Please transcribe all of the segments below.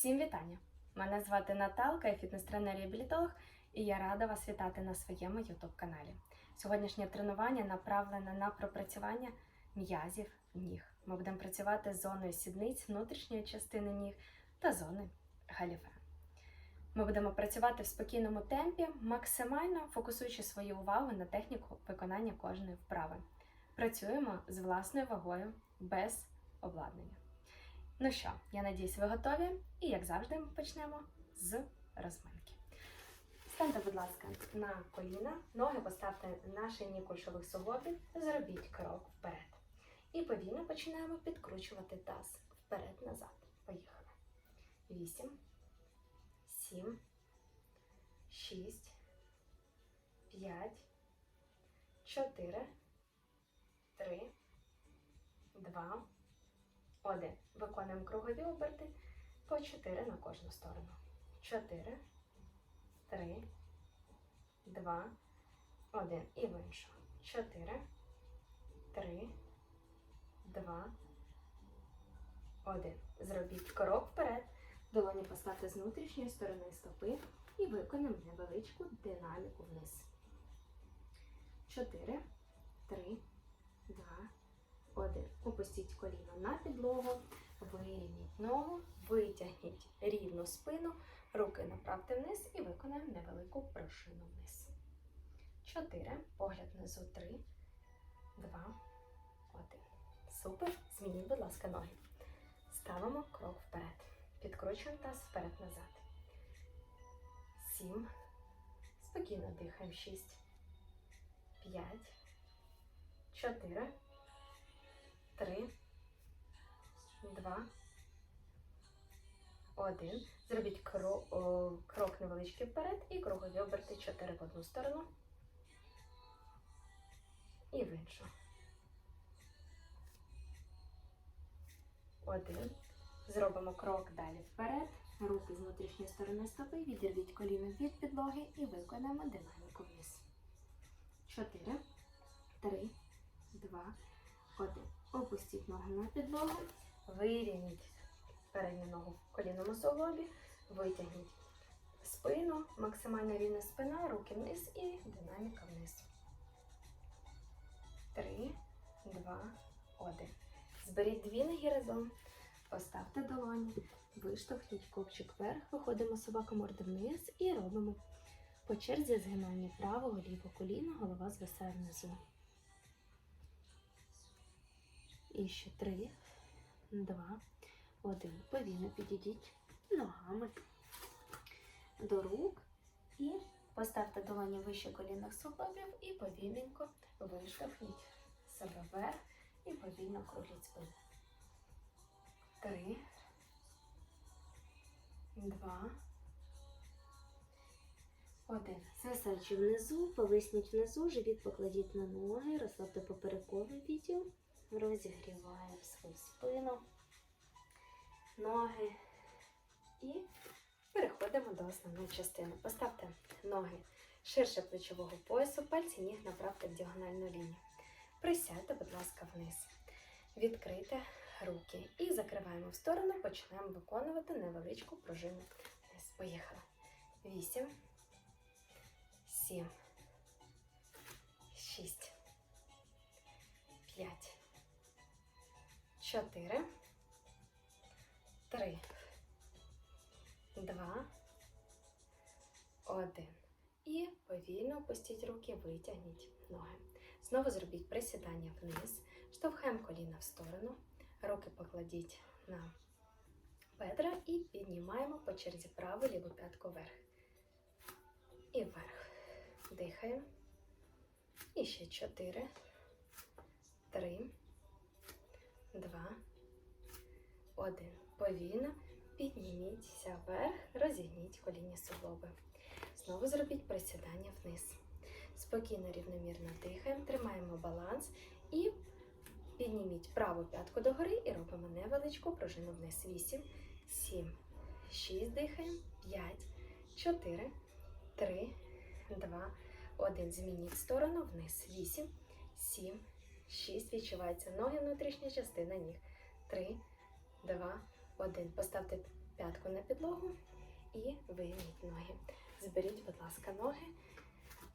Всім вітання! Мене звати Наталка, я фітнес-тренер реабілітолог, і я рада вас вітати на своєму YouTube каналі. Сьогоднішнє тренування направлене на пропрацювання м'язів ніг. Ми будемо працювати з зоною сідниць, внутрішньої частини ніг та зони галіве. Ми будемо працювати в спокійному темпі, максимально фокусуючи свою увагу на техніку виконання кожної вправи. Працюємо з власною вагою без обладнання. Ну що, я надіюсь, ви готові, і як завжди, ми почнемо з розминки. Станьте, будь ласка, на коліна, ноги поставте на шиї кульшових суглобів, зробіть крок вперед. І повільно починаємо підкручувати таз вперед-назад. Поїхали. Вісім, сім, шість, п'ять, чотири, три, два. Один. Виконуємо кругові оберти по 4 на кожну сторону. 4, 3, 2, 1. І в іншу. 4, 3, 2, 1. Зробіть крок вперед. Долоні поставте з внутрішньої сторони стопи і виконуємо невеличку динаміку вниз. 4, 3, 2, один. Опустіть коліно на підлогу, вирівніть ногу, витягніть рівну спину, руки направте вниз і виконаємо невелику прошину вниз. Чотири. Погляд внизу. Три, два, один. Супер. Змініть, будь ласка, ноги. Ставимо крок вперед. Підкручуємо таз вперед-назад. Сім. Спокійно дихаємо. Шість. П'ять. Чотири. Три, два, один. Зробіть крок, о, крок невеличкий вперед і кругові оберти 4 в одну сторону і в іншу. Один. Зробимо крок далі вперед. Руки з внутрішньої сторони стопи. Відірвіть коліно від підлоги і виконаємо динаміку вниз. Чотири, три, два, один. Опустіть ноги на підлогу, вирівніть передню ногу в колінному суглобі, витягніть спину, максимально рівна спина, руки вниз і динаміка вниз. Три, два, один. Зберіть дві ноги разом, поставте долоні, виштовхніть копчик вверх, виходимо собака морди вниз і робимо по черзі згинання правого, лівого коліна, голова звисає внизу. І ще три, два, один. Повільно підійдіть ногами до рук і поставте долоні вище колінних суглобів і повільненько виштовхніть себе вверх і повільно крутіть спину. Три, два, один. Звисаючи внизу, повисніть внизу, живіт покладіть на ноги, розслабте поперековий відділ. Розігріваємо свою спину, ноги і переходимо до основної частини. Поставте ноги ширше плечового поясу, пальці ніг направте в діагональну лінію. Присядьте, будь ласка, вниз. Відкрийте руки і закриваємо в сторону, починаємо виконувати невеличку пружину. Поїхали. Вісім, сім, шість, п'ять. Чотири, три, два, один. І повільно опустіть руки, витягніть ноги. Знову зробіть присідання вниз, штовхаємо коліна в сторону, руки покладіть на бедра і піднімаємо по черзі праву ліву п'ятку вверх. І вверх. Дихаємо. І ще чотири, три два, один. Повільно підніміться вверх, розігніть колінні суглоби. Знову зробіть присідання вниз. Спокійно, рівномірно дихаємо, тримаємо баланс і підніміть праву п'ятку догори і робимо невеличку пружину вниз. 8, 7, 6, дихаємо, 5, 4, 3, 2, 1. Змініть сторону вниз. 8, 7, 6. Відчувається ноги, внутрішня частина ніг. 3, 2, 1. Поставте п'ятку на підлогу і вийміть ноги. Зберіть, будь ласка, ноги.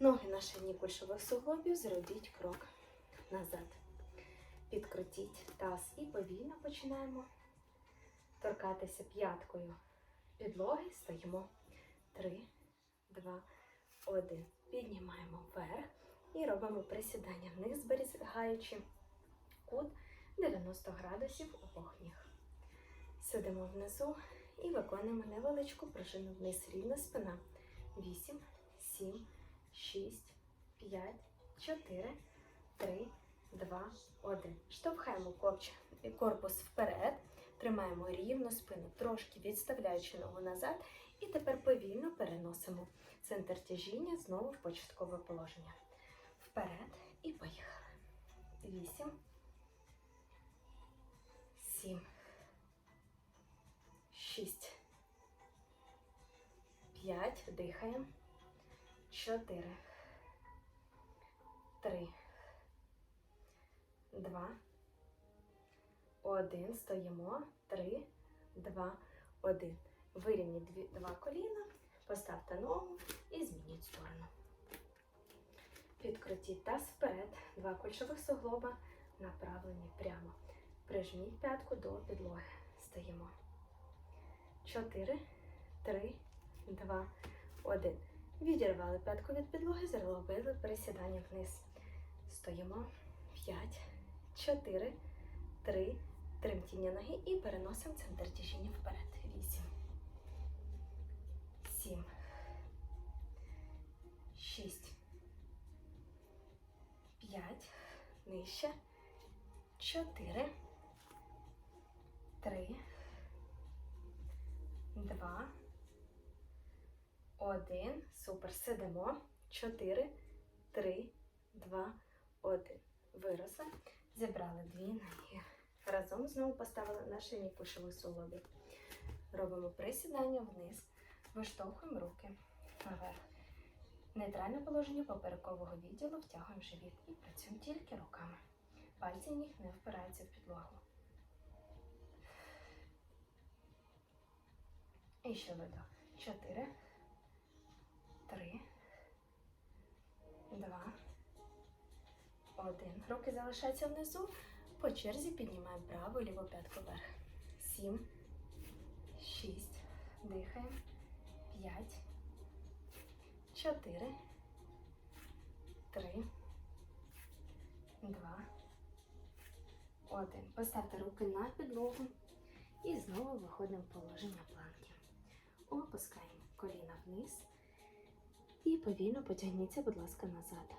Ноги на ширині кульшових суглобів, зробіть крок назад. Підкрутіть таз і повільно починаємо торкатися п'яткою підлоги. Стоїмо. Три, два, один. Піднімаємо вверх і робимо присідання вниз, зберігаючи кут 90 градусів обох ніг. Сидимо внизу і виконуємо невеличку пружину вниз. Рівна спина. 8, 7, 6, 5, 4, 3, 2, 1. Штовхаємо корпус вперед. Тримаємо рівну спину, трошки відставляючи ногу назад. І тепер повільно переносимо центр тяжіння знову в початкове положення. Вперед і поїхали. 8, 7, 6, 5, дихаємо. 4, 3, 2, 1. Стоїмо. 3, 2, 1. Вирівніть два коліна, поставте ногу і змініть сторону. Підкрутіть таз вперед, два кульшових суглоба направлені прямо. Прижміть п'ятку до підлоги. Стоїмо. 4, 3, 2, 1. Відірвали п'ятку від підлоги, зробили присідання вниз. Стоїмо. 5, 4, 3, тремтіння ноги і переносимо центр тяжіння вперед. 8, 7, 6, 5, нижче, 4, 3, 2, 1. Супер. Сидимо. 4, 3, 2, 1. Виросли. Зібрали дві ноги. Разом знову поставили на шиї кульшових суглобів. Робимо присідання вниз. Виштовхуємо руки наверх. Нейтральне положення поперекового відділу втягуємо живіт і працюємо тільки руками. Пальці ніг не впираються в підлогу. І ще видох. Чотири, три, два, один. Руки залишаються внизу. По черзі піднімаємо праву і ліву п'ятку вверх. Сім, шість. Дихаємо. П'ять, чотири, три, два, один. Поставте руки на підлогу і знову виходимо в положення планки. Опускаємо коліна вниз і повільно потягніться, будь ласка, назад.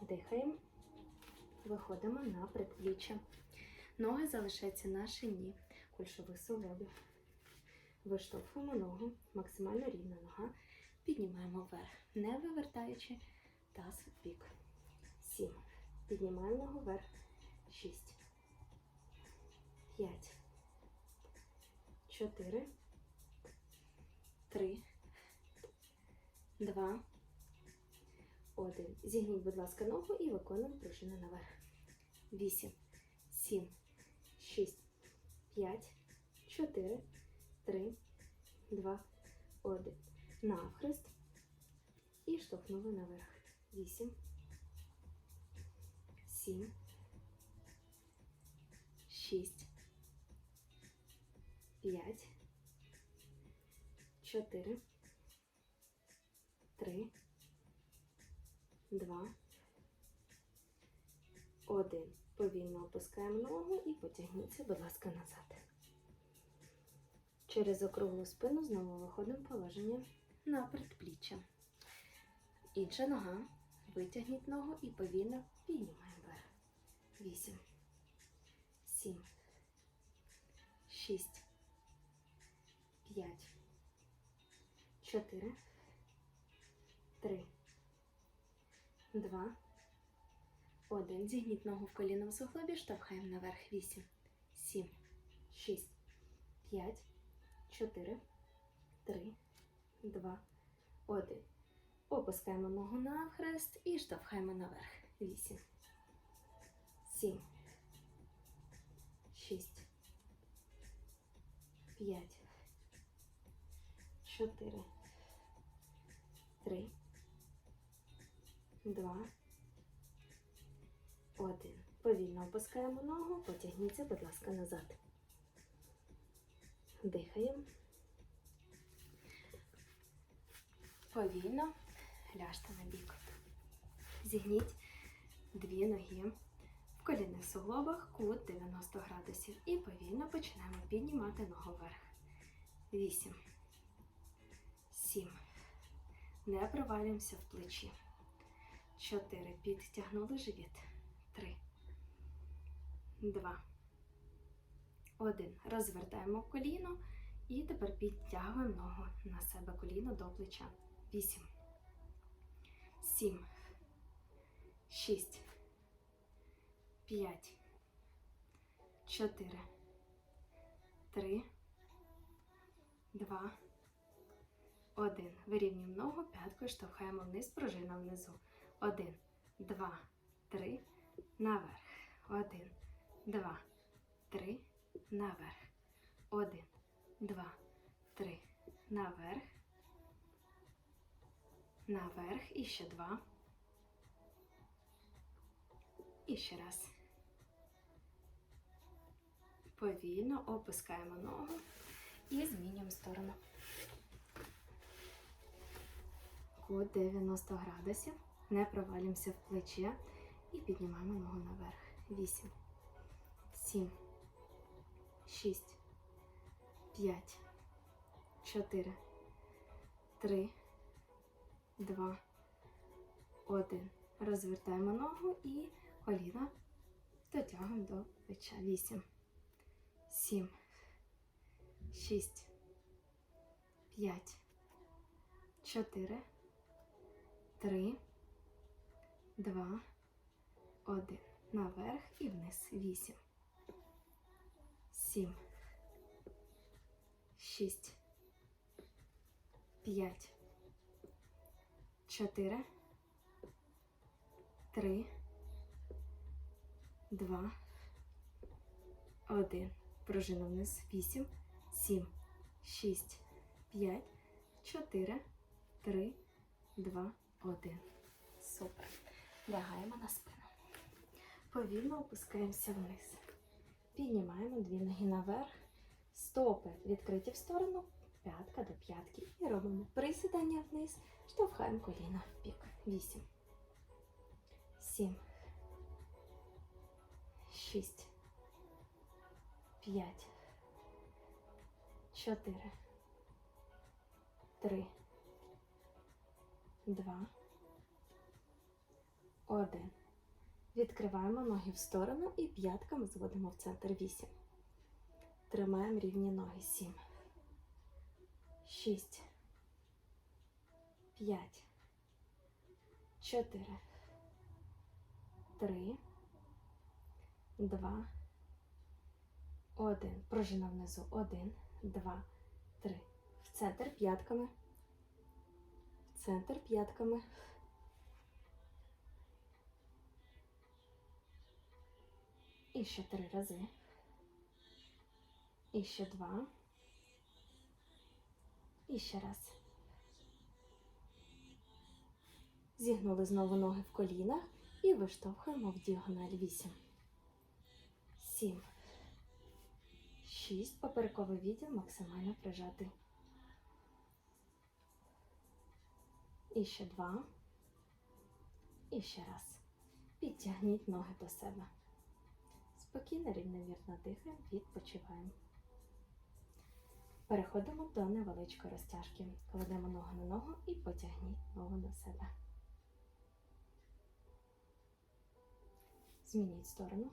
Дихаємо. Виходимо на предпліччя. Ноги залишаються на шині кульшових суглобів. Виштовхуємо ногу, максимально рівна нога. Піднімаємо вверх, не вивертаючи таз в бік. Сім. Піднімаємо вверх. Шість. П'ять. Чотири. Три. Два. Один. Зігніть, будь ласка, ногу і виконуємо пружину наверх. Вісім. Сім. Шість. П'ять. Чотири. Три. Два. Один. Навхрест. І штовхнули наверх. Вісім. Сім. Шість. П'ять. Чотири. Три. Два. Один. Повільно опускаємо ногу і потягніться, будь ласка, назад. Через округлу спину знову виходимо в положення на предпліччя. Інша нога. Витягніть ногу і повільно піднімаємо вверх. Вісім. Сім. Шість. П'ять. Чотири. Три. Два. Один. Зігніть ногу в коліно суглобі, штовхаємо наверх. Вісім. Сім. Шість. П'ять. Чотири. Три. Два. Один. Опускаємо ногу на хрест і штовхаємо наверх. Вісім. Сім. Шість. П'ять. чотири, три, два, один. Повільно опускаємо ногу, потягніться, будь ласка, назад. Дихаємо. Повільно ляжте на бік. Зігніть дві ноги в колінних суглобах, кут 90 градусів. І повільно починаємо піднімати ногу вверх. Вісім. Сім. Не провалюємося в плечі. Чотири. Підтягнули живіт. Три. Два. Один. Розвертаємо коліно. І тепер підтягуємо ногу на себе коліно до плеча. Вісім. Сім. Шість. П'ять. Чотири. Три. Два. Один. Вирівнюємо ногу, п'яткою штовхаємо вниз, пружина внизу. Один, два, три. Наверх. Один, два, три. Наверх. Один, два, три. Наверх. Наверх. І ще два. І ще раз. Повільно опускаємо ногу і змінюємо сторону. Кут 90 градусів. Не провалюємося в плече і піднімаємо ногу наверх. 8, 7, 6, 5, 4, 3, 2, 1. Розвертаємо ногу і коліна дотягуємо до плеча. 8, 7, 6, 5, 4, 3, 2, 1. Наверх і вниз. 8, 7, 6, 5, 4, 3, 2, 1. Пружина вниз. 8, 7, 6, 5, 4, 3, 2, 1. Супер. Лягаємо на спину. Повільно опускаємося вниз. Піднімаємо дві ноги наверх. Стопи відкриті в сторону, п'ятка до п'ятки. І робимо присідання вниз, штовхаємо коліна в бік. 8, 7, 6, 5, 4, 3, 2, 1. Відкриваємо ноги в сторону і п'ятками зводимо в центр. 8. Тримаємо рівні ноги. 7, 6, 5, 4, 3, 2, 1. Пружина внизу. 1, 2, 3. В центр п'ятками. В центр п'ятками. І ще три рази. І ще два. І ще раз. Зігнули знову ноги в колінах і виштовхуємо в діагональ 8. 7. 6. Поперековий відділ максимально прижатий. І ще два. І ще раз. Підтягніть ноги до себе. Спокійно, рівномірно дихаємо, відпочиваємо. Переходимо до невеличкої розтяжки. Кладемо ногу на ногу і потягніть ногу на себе. Змініть сторону.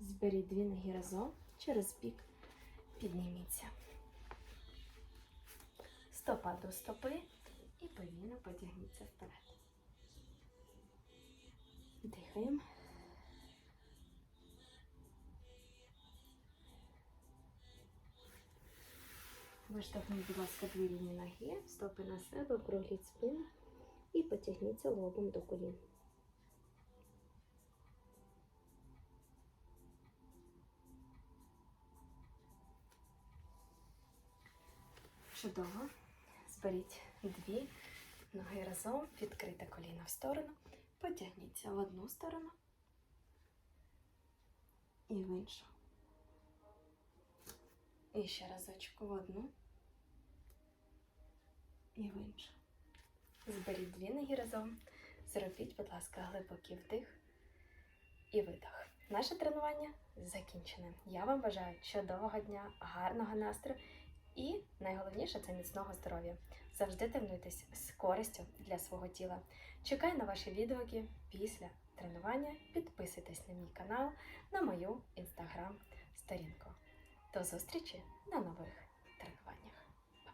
Зберіть дві ноги разом через бік. Підніміться. Стопа до стопи і повільно потягніться вперед. Дихаємо. Виштовхніть, будь ласка, дві ноги, стопи на себе, кругліть спину і потягніться лобом до колін. Чудово. Зберіть дві ноги разом, відкрите коліно в сторону, потягніться в одну сторону і в іншу. І ще разочку в одну і в іншу. Зберіть дві ноги разом. Зробіть, будь ласка, глибокий вдих і видох. Наше тренування закінчене. Я вам бажаю чудового дня, гарного настрою і найголовніше це міцного здоров'я. Завжди тренуйтесь з користю для свого тіла. Чекаю на ваші відгуки після тренування. Підписуйтесь на мій канал, на мою інстаграм-сторінку. До зустрічі на нових